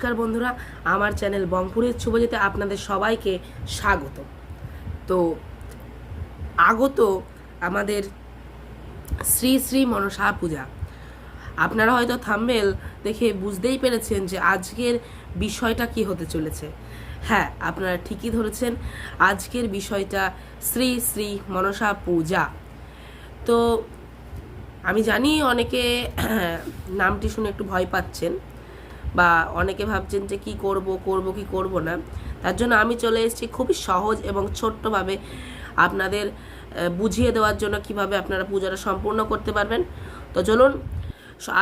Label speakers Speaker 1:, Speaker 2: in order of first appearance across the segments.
Speaker 1: নমস্কার বন্ধুরা, আমার চ্যানেল বংপুরের শুভজিতে আপনাদের সবাইকে স্বাগত। তো আগত আমাদের শ্রী শ্রী মনসা পূজা। আপনারা হয়তো থাম্বেল দেখে বুঝতেই পেরেছেন যে আজকের বিষয়টা কি হতে চলেছে। হ্যাঁ আপনারা ঠিকই ধরেছেন, আজকের বিষয়টা শ্রী শ্রী মনসা পূজা। তো আমি জানি অনেকে নামটি শুনে একটু ভয় পাচ্ছেন বা অনেকে ভাবছেন যে কি করব করব কি করব না, তার জন্য আমি চলে এসেছি খুবই সহজ এবং ছোট্টভাবে আপনাদের বুঝিয়ে দেওয়ার জন্য কীভাবে আপনারা পূজাটা সম্পূর্ণ করতে পারবেন। তো চলুন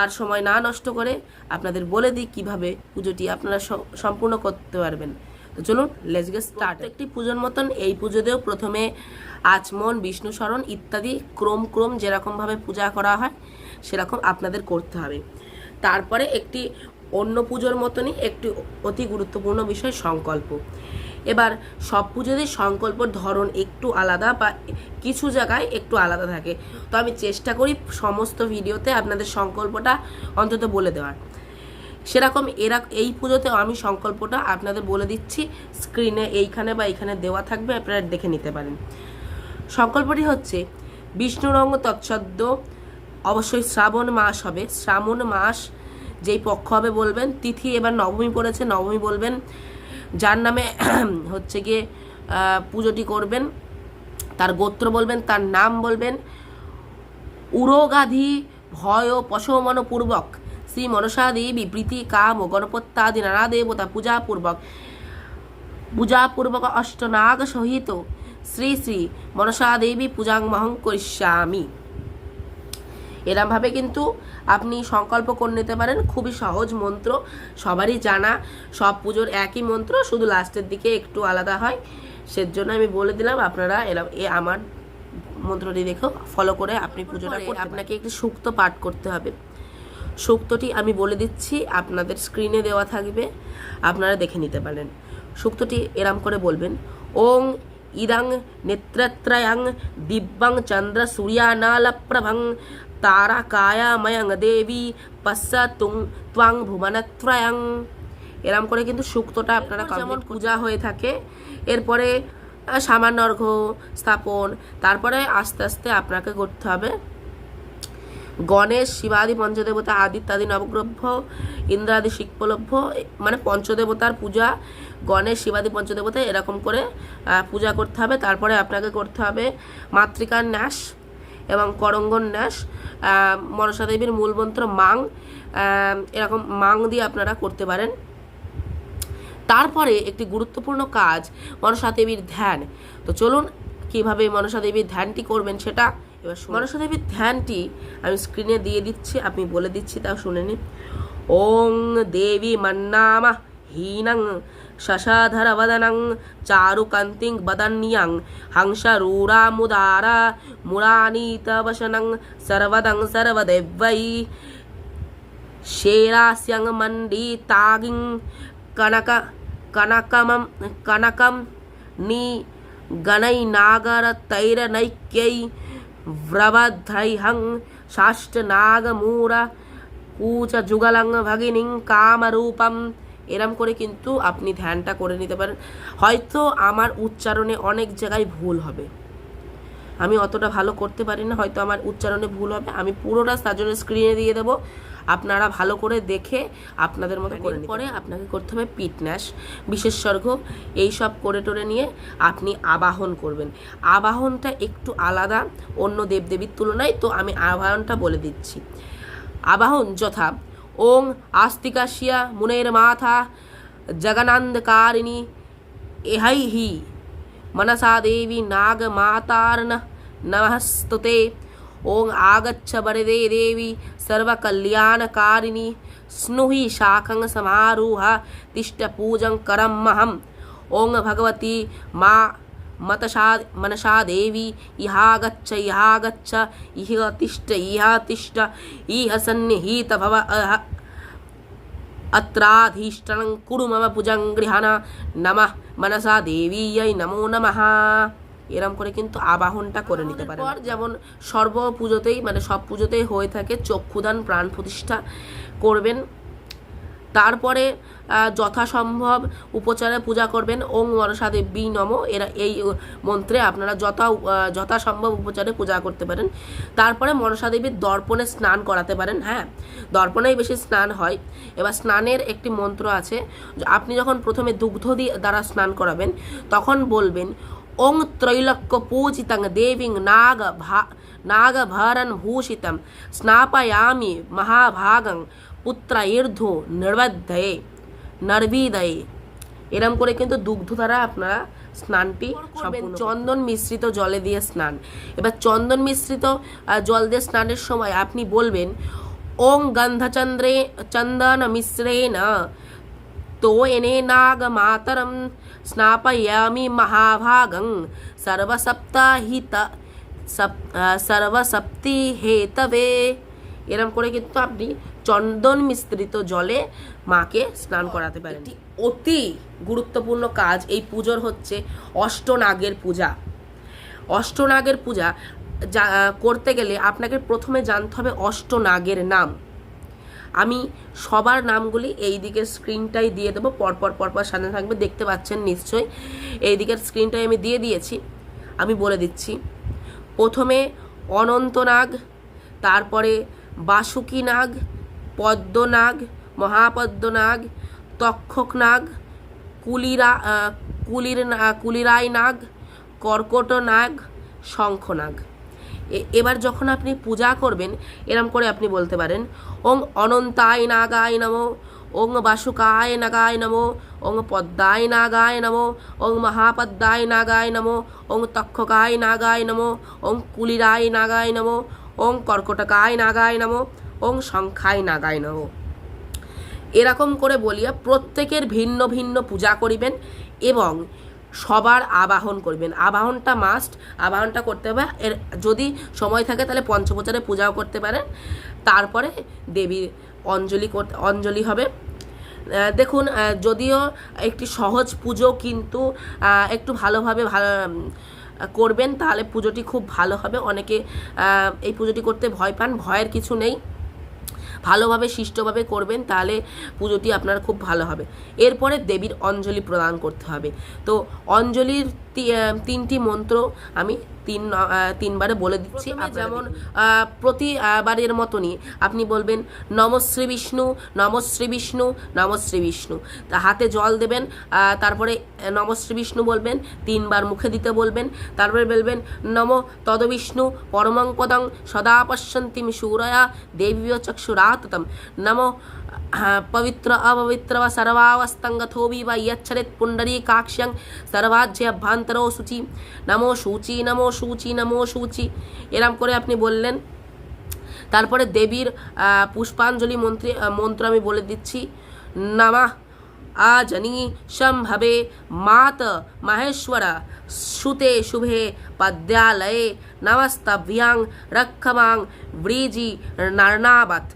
Speaker 1: আর সময় না নষ্ট করে আপনাদের বলে দিই কীভাবে পুজোটি আপনারা সম্পূর্ণ করতে পারবেন। তো চলুন লেটস গেট স্টার্ট একটি পুজোর মতন এই পুজোতেও প্রথমে আচমন, বিষ্ণু স্মরণ ইত্যাদি ক্রম ক্রম যেরকমভাবে পূজা করা হয়, সেরকম আপনাদের করতে হবে। তারপরে একটি অন্য পুজোর মতনই একটি অতি গুরুত্বপূর্ণ বিষয় সংকল্প। এবার সব পুজোতেই সংকল্পর ধরন একটু আলাদা বা কিছু জায়গায় একটু আলাদা থাকে। তো আমি চেষ্টা করি সমস্ত ভিডিওতে আপনাদের সংকল্পটা অন্তত বলে দেওয়ার। সেরকম এরা এই পুজোতেও আমি সংকল্পটা আপনাদের বলে দিচ্ছি, স্ক্রিনে এইখানে বা এইখানে দেওয়া থাকবে, আপনারা দেখে নিতে পারেন। সংকল্পটি হচ্ছে, বিষ্ণুরঙ্গ তৎসদ্য অবশ্যই শ্রাবণ মাস হবে। শ্রাবণ মাস যেই পক্ষ হবে বলবেন, তিথি এবার নবমী পড়েছে, নবমী বলবেন, যার নামে হচ্ছে গিয়ে পুজোটি করবেন, তার গোত্র বলবেন, তার নাম বলবেন, উরগাধি ভয় পশমন পূর্বক শ্রী মনসা দেবী প্রীতি কাম ও গণপত্যাদি নানা দেবতা পূজাপূর্বক পূজাপূর্বক অষ্টনাগ সহিত, শ্রী শ্রী মনসা দেবী পূজাং মহং করিষ্যামি। এরমভাবে কিন্তু আপনি সংকল্প করে নিতে পারেন। খুবই সহজ মন্ত্র সবারই জানা সব পুজোর একই মন্ত্র শুধু লাস্টের দিকে একটু আলাদা হয়। সেজন্য আমি বলে দিলাম আপনারা এরম এ আমার মন্ত্রটি দেখো ফলো করে আপনি পুজোটা আপনাকে একটি সুক্ত পাঠ করতে হবে। সুক্তটি আমি বলে দিচ্ছি আপনাদের স্ক্রিনে দেওয়া থাকবে আপনারা দেখে নিতে পারেন। সুক্তটি এরাম করে বলবেন ওং ইদাং নেত্রত্রয়াং দিব্যাং চন্দ্র সূর্যানালপ্রভং তারা কায়াময়ং দেবী পশ্চা তুং ত্বাং ভুবনত্রয়াং এরম করে কিন্তু সুক্তটা আপনারা যেমন পূজা হয়ে থাকে এরপরে সামান্য অর্ঘ্য স্থাপন তারপরে আস্তে আস্তে আপনাকে করতে হবে গণেশ শিবাদি পঞ্চদেবতা আদিত্যাদি নবগ্রভ্য ইন্দ্রাদি শিকপলভ্য মানে পঞ্চদেবতার পূজা গণেশ শিবাদি পঞ্চদেবতা এরকম করে পূজা করতে হবে তারপরে আপনাকে করতে হবে মাতৃকার ন্যাস এবং করঙ্গন ন্যাস মনসা দেবীর মূলমন্ত্র মাং এরকম মাং দিয়ে আপনারা করতে পারেন। তারপরে একটি গুরুত্বপূর্ণ কাজ, মনসা দেবীর ধ্যান। তো চলুন, কীভাবে মনসা দেবীর ধ্যানটি করবেন সেটা এবার মনসা দেবীর ধ্যানটি আমি স্ক্রিনে দিয়ে দিচ্ছি, আপনি বলে দিচ্ছি, তাও শুনে নিন। ওং দেবী মন্নামা, হীনং शशधरवदनं चारुकन्तिं वदन्यं हंसरूरामुदार मुरानीतवशनं सर्वदं सर्वदेवै शेरास्यं मण्डितागिं कनक कनकमं कनकं निगणैनागरतैरनैक्यै व्रवध्रैर्हं साष्टनागमूरकूचजुगलं भगिनीं कामरूपम् এরম করে কিন্তু আপনি ধ্যানটা করে নিতে পারেন। হয়তো আমার উচ্চারণে অনেক জায়গায় ভুল হবে। আমি অতটা ভালো করতে পারি না হয়তো আমার উচ্চারণে ভুল হবে। আমি পুরোটা তার জন্য স্ক্রিনে দিয়ে দেবো। আপনারা ভালো করে দেখে আপনাদের মতো করে পরে আপনাকে করতে হবে পিটন্যাস বিশেষজ্ঞ এই সব করে টোরে নিয়ে আপনি আবাহন করবেন। আবাহনটা একটু আলাদা অন্য দেবদেবীর তুলনায়। তো আমি আবাহনটা বলে দিচ্ছি। আবাহন যথা ওং আস্তিকাশিয়া মুনের মাথা জগনান্দকারিণী এহৈ হি। মনসা দেবী নাগমাতার্ন নমস্তুতে। ওং আগচ্ছ বরদে দেবী সর্বকল্যাণকারিণী। স্নুহি শাখং সমারূহ তিষ্ঠ পূজং করম ওং ভগবতী মা মতসা মনসা দেবী ইহাগচ্ছ ইহাগচ্ছ ইহ তিষ্ঠ तिष्ठ তিষ্ঠ ইহ সন্নিহিত ভব अत्राधीष्टनं কুড়ু মম পূজং গৃহান নম মনসা দেবীয়াই নমো নম এরম করে কিন্তু আবাহনটা করে নিতে পারে আর যেমন সর্ব পুজোতেই মানে সব পুজোতেই হয়ে থাকে চক্ষুদান প্রাণ প্রতিষ্ঠা করবেন। তারপরে যথাসম্ভব উপচারে পূজা করবেন। ওং মনসা দেবী নম। এরা এই মন্ত্রে আপনারা যথা যথাসম্ভব উপচারে পূজা করতে পারেন। তারপরে মনসা দেবীর দর্পণে স্নান করাতে পারেন হ্যাঁ? দর্পণেই বেশি স্নান হয়। এবার স্নানের একটি মন্ত্র আছে আপনি যখন প্রথমে দুগ্ধ দিয়ে দ্বারা স্নান করাবেন, তখন বলবেন, ওং ত্রৈলক্য পূজিতং দেবীং নাগ ভা নাগভরণ ভূষিতম স্নাপয়ামি মহাভাগং পুত্র ঈর্ধ নির্বদ্ধয়ে নর্বিদয়ে। এরম করে কিন্তু দুগ্ধ দ্বারা আপনারা স্নানটি করবেন চন্দন মিশ্রিত জলে দিয়ে স্নান। এবার চন্দন মিশ্রিত জল দিয়ে স্নানের সময় আপনি বলবেন ওং গন্ধচন্দ্রে চন্দন মিশ্রেণ তো এনে নাগ মাতরম স্নাপয়ামি মহাভাগং সর্বসপ্তাহিত সপ সর্বসপ্তি হেতবে এরম করে কিন্তু আপনি চন্দন মিশ্রিত জলে মাকে স্নান করাতে পারেন। একটি অতি গুরুত্বপূর্ণ কাজ। এই পুজোর হচ্ছে অষ্টনাগের পূজা। অষ্টনাগের পূজা যা- করতে গেলে আপনাকে প্রথমে জানতে হবে অষ্টনাগের নাম। আমি সবার নামগুলি এই দিকের স্ক্রিনটাই দিয়ে দেবো পরপর পরপর সামনে থাকবে দেখতে পাচ্ছেন নিশ্চয়ই। এই দিকের স্ক্রিনটাই আমি দিয়ে দিয়েছি আমি বলে দিচ্ছি। প্রথমে অনন্তনাগ তারপরে বাসুকী নাগ পদ্মনাগ, মহাপদ্মনাগ তক্ষক নাগ কুলিরা কুলির কুলিরাই নাগ কর্কট নাগ শঙ্খনাগ এবার যখন আপনি পূজা করবেন, এরম করে আপনি বলতে পারেন, ওং অনন্তায় নাগায় নমো, ওং বাসুকায় নাগায় নমো, ওং পদ্মায় নাগায় নমো, ওং মহাপদ্মায় নাগায় নমো, ওং তক্ষকায় নাগায় নমো, ওং কুলিরায় নাগায় নমো, ওং কর্কটকায় নাগায় নমো। ওং সংখ্যায় নাগায় নমো এরকম করে বলিয়া প্রত্যেকের ভিন্ন ভিন্ন পূজা করিবেন এবং সবার আবাহন করবেন। আবাহনটা মাস্ট আবাহনটা করতে হবে। এর যদি সময় থাকে তাহলে পঞ্চপ্রচারে পূজাও করতে পারেন। তারপরে দেবীর অঞ্জলি করতে, অঞ্জলি হবে। দেখুন যদিও একটি সহজ পুজো কিন্তু একটু ভালোভাবে ভালো করবেন, তাহলে পুজোটি খুব ভালো হবে। অনেকে এই পুজোটি করতে ভয় পান, ভয়ের কিছু নেই। ভালোভাবে শিষ্টভাবে করবেন তাহলে পুজোটি আপনার খুব ভালো হবে। এরপরে দেবীর অঞ্জলি প্রদান করতে হবে। তো অঞ্জলির তিনটি মন্ত্র আমি তিন তিনবারে বলে দিচ্ছি। যেমন আহ, প্রতি বারের মতনই আপনি বলবেন নমশ্রী বিষ্ণু নমশ্রী বিষ্ণু নমশ্রী বিষ্ণু। তা হাতে জল দেবেন তারপরে নমশ্রী বিষ্ণু বলবেন তিনবার মুখে দিতে বলবেন তারপরে বলবেন নম তদবিষ্ণু পরমং পদং সদা পশ্যন্তিম শূরয়া দেবীয় চক্ষুরাততম নম পবিত্র অপবিত্র বা সর্বাবস্তঙ্গথোবি বা ইয়চ্ছরিত পুণ্ডরী কাক্ষ্যং সর্বাজ্য শুচি নমো শুচি নমো শুচি নমো শুচি এরম করে আপনি বললেন তারপরে দেবীর পুষ্পাঞ্জলি মন্ত্রে মন্ত্র আমি বলে দিচ্ছি নমঃ আজনি সম্ভবে মাত মহেশ্বর সুতে শুভে পদ্যালয়ে নমস্তভ্যাং রক্ষমাং ব্রিজি নর্নাবত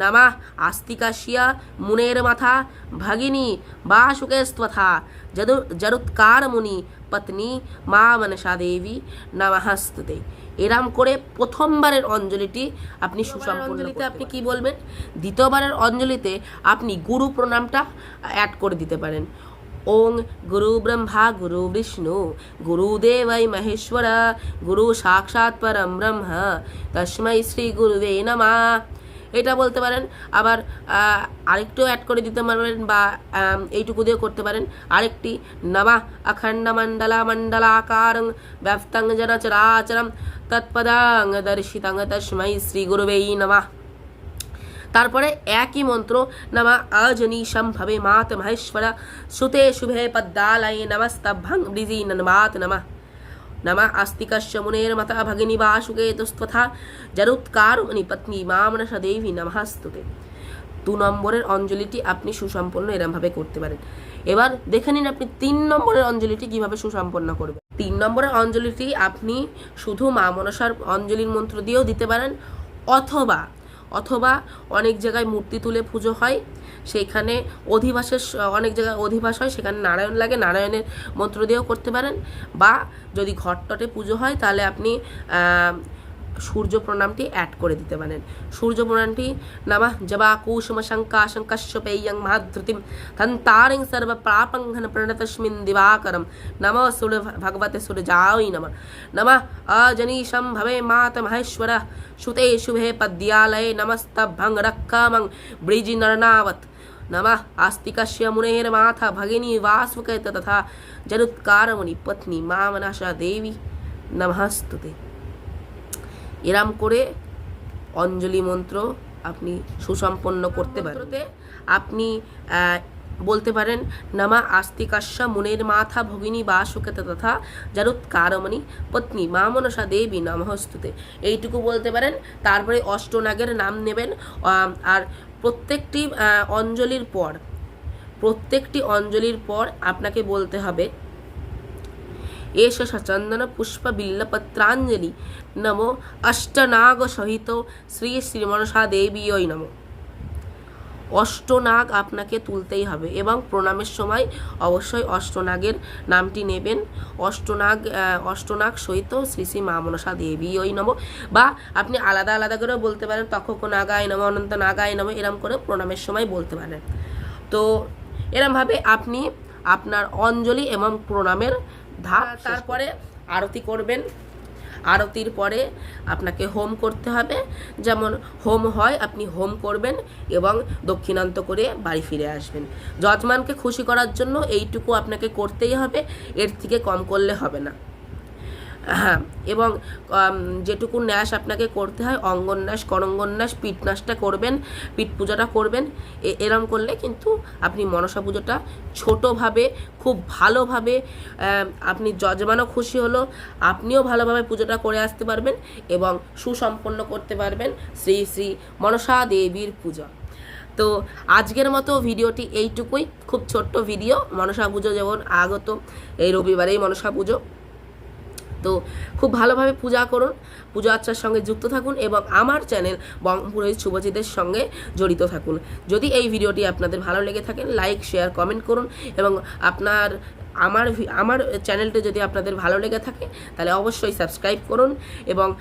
Speaker 1: নমঃ আস্তিকাশিয়া মুনের মাথা ভগিনী বাসুকেস্ত্বথা যদু জরুৎকার মুনি পত্নী মা মনসা দেবী নমঃস্তুতে এরাম করে প্রথমবারের অঞ্জলিটি আপনি সুসম্পন্ন অঞ্জলিতে আপনি কি বলবেন? দ্বিতীয়বারের অঞ্জলিতে আপনি গুরু প্রণামটা অ্যাড করে দিতে পারেন। ওং গুরু ব্রহ্মা গুরু বিষ্ণু গুরুদেবৈ মহেশ্বর গুরু সাক্ষাৎ পরম ব্রহ্ম তস্মৈ শ্রী গুরুবে নমঃ। এটা বলতে পারেন। আবার আরেকটু অ্যাড করে দিতে পারবেন বা এইটুকু দিয়ে করতে পারেন। আরেকটি, নমা অখণ্ড মণ্ডলা মণ্ডলাকারং ব্যপ্তং জন চরাচরম তৎপদাং দর্শিতং তস্মৈ শ্রী গুরুবেই নমঃ। তারপরে একই মন্ত্র, নমা অজনীশম ভবে মাত মহেশ্বর, সুতে শুভে পদ্মালয়ে নমস্তভং ব্রিজি নমাত নমঃ। মাতা ভগিনী বাসুকে তুস্তথা জরুৎকারুমণি পত্নী মামনস দেবী নমঃস্তুতে দু নম্বরের অঞ্জলিটি আপনি সুসম্পন্ন এরমভাবে করতে পারেন এবার দেখে নিন আপনি তিন নম্বরের অঞ্জলিটি কীভাবে সুসম্পন্ন করবেন তিন নম্বরের অঞ্জলিটি আপনি শুধু মা মনসার অঞ্জলির মন্ত্র দিয়েও দিতে পারেন অথবা অথবা অনেক জায়গায় মূর্তি তুলে পুজো হয় সেইখানে অধিবাসের অনেক জায়গায় অধিবাস হয়, সেখানে নারায়ণ লাগে, নারায়ণের মন্ত্র দিয়েও করতে পারেন। বা যদি ঘটটটে পুজো হয়, তাহলে আপনি সূর্য প্রণামটি অ্যাড করে দিতে পারেন। সূর্য প্রণামটি নামা জবা কুসুম শঙ্কা শঙ্কশ্যপেয়ং মহাধৃতিম ধন্তারিং সর্ব প্রাপঙ্ঘন প্রণতস্মিন দিবাকরম। নম সুর ভগবতে সূর্যাই নম। নম অজনীশম ভবে মাত মহেশ্বর সুতে শুভে পদ্যালয়ে নমস্তভং রক্ষমং ব্রিজি নরনাবত। नमः आस्तिकस्य मुनेर्माथा भगिनी वासुक तथा जरुत्कारमुनि पत्नी मामनाशा देवी नमस्तुते এরাম করে অঞ্জলি মন্ত্র আপনি সুসম্পন্ন করতে পারেন। আপনি বলতে পারেন, নামা আস্তিকাশ্য মুনের মাথা ভগিনী বা সুখেতে তথা জারুৎকারমণি পত্নী মা মনসা দেবী নমস্তুতে এইটুকু বলতে পারেন, তারপরে অষ্টনাগের নাম নেবেন আর প্রত্যেকটি অঞ্জলির পর, প্রত্যেকটি অঞ্জলির পর আপনাকে বলতে হবে বিল্লপত্রাঞ্জলি নমো অষ্টনাগ সহিত শ্রী শ্রীমনসা দেবীয় নমো অষ্টনাগ আপনাকে তুলতেই হবে এবং প্রণামের সময় অবশ্যই অষ্টনাগের নামটি নেবেন। অষ্টনাগ অষ্টনাগ সহিত শ্রী শ্রী মা মনসা দেবী ওই নম বা আপনি আলাদা আলাদা করেও বলতে পারেন তক্ষক নাগায় নম, অনন্ত নাগায় নম, এরম করে প্রণামের সময় বলতে পারেন। তো এরমভাবে আপনি আপনার অঞ্জলি এবং প্রণামের ধাপ তারপরে আরতি করবেন। আরতির পরে আপনাকে হোম করতে হবে। যেমন হোম হয় আপনি হোম করবেন এবং দক্ষিণান্ত করে বাড়ি ফিরে আসবেন। যজমানকে খুশি করার জন্য এইটুকু আপনাকে করতেই হবে। এর থেকে কম করলে হবে না। এবং যেটুকু ন্যাস আপনাকে করতে হয় অঙ্গন্যাস করঙ্গন্যাস পিঠনাসটা করবেন, পিঠ পূজাটা করবেন এরম করলে কিন্তু আপনি মনসা পুজোটা ছোটোভাবে, খুব ভালোভাবে আপনি যজমানও খুশি হলো, আপনিও ভালোভাবে পুজোটা করে আসতে পারবেন এবং সুসম্পন্ন করতে পারবেন শ্রী শ্রী মনসা দেবীর পূজা। তো আজকের মতো ভিডিওটি এইটুকুই। খুব ছোট্ট ভিডিও, মনসা পুজো যেমন আগত, এই রবিবারেই মনসা পুজো। তো খুব ভালোভাবে পূজা করুন, পূজা আর্চার সঙ্গে যুক্ত থাকুন এবং আমার চ্যানেল বঙ্গপুরের শুভজিতের সঙ্গে জড়িত থাকুন। যদি এই ভিডিওটি আপনাদের ভালো লেগে থাকে, লাইক, শেয়ার, কমেন্ট করুন এবং আপনার, আমার আমার চ্যানেলটি যদি আপনাদের ভালো লেগে থাকে, তাহলে অবশ্যই সাবস্ক্রাইব করুন এবং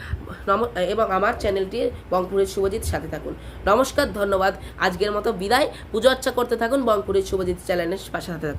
Speaker 1: নম- এবং আমার চ্যানেলটি বঙ্গপুরের শুভজিৎ সাথে থাকুন। নমস্কার, ধন্যবাদ। আজকের মতো বিদায়। পুজো আর্চা করতে থাকুন বঙ্গপুরের শুভজিৎ চ্যানেলের পাশে সাথে থাকুন।